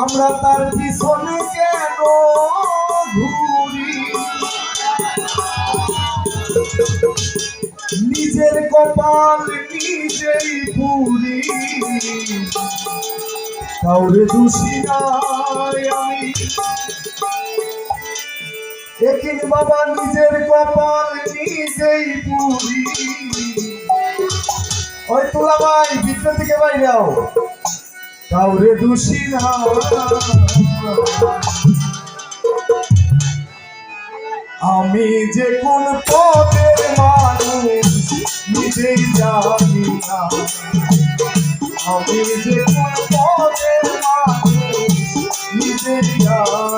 আমরা তার পিছনে কেন ঘুরি? নিজের কপাল নিজেই পুরি কাউরে দোষী আমি। দেখিন বাবা নিজের কপাল নিজেই পুরি ওই তোলা ভাই, ভিতর থেকে বাইরে কাউরে দোষী না আমি যে কোন পথের মানুষ, নিজেই জানি না। আমি যে কোন পথের মানুষ, নিজেই জানি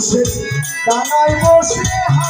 বসে ডানায় বসে হা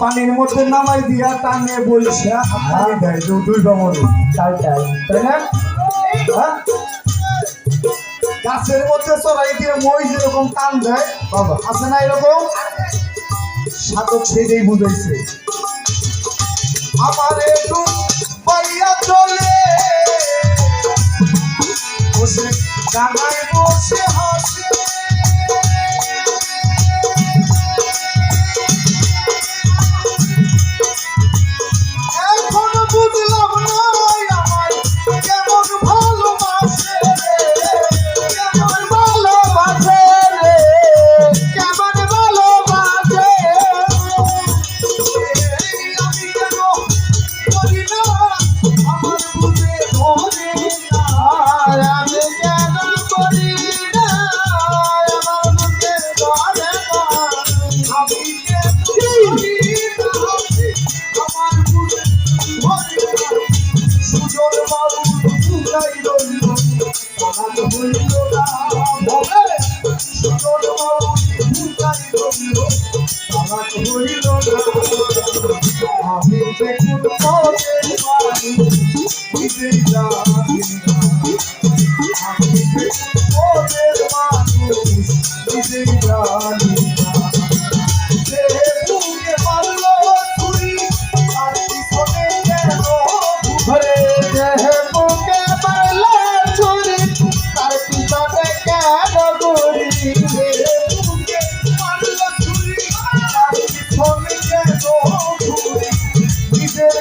পানির মধ্যে নামাই দিয়া টানে বলছে হাই ভাই দুই বামন তাই তাই। হ্যাঁ? গাছের মধ্যে চড়াই দিয়ে মই যেরকম টান দেয় বাবা। আছে না এরকম? সাধক সেটাই বুঝাইছে। আমার একটু বাইয়া চলে। জানাইব I'm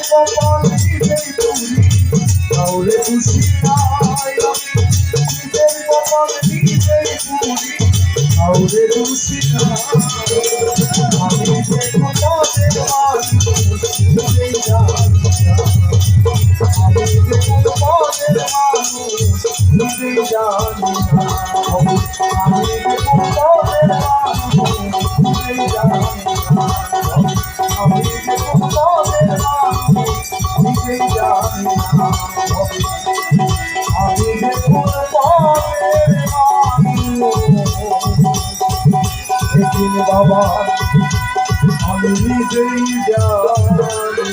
সপন নিজেই তুমি তাহলে খুশি আইলাম নিজের সপন নিজেই তুমি তাহলে খুশি আমি যে কোথাতে আমি যে কোথাতে মানুষ নিজেই জানি না দিন বাবা আমি নিজেই জানি।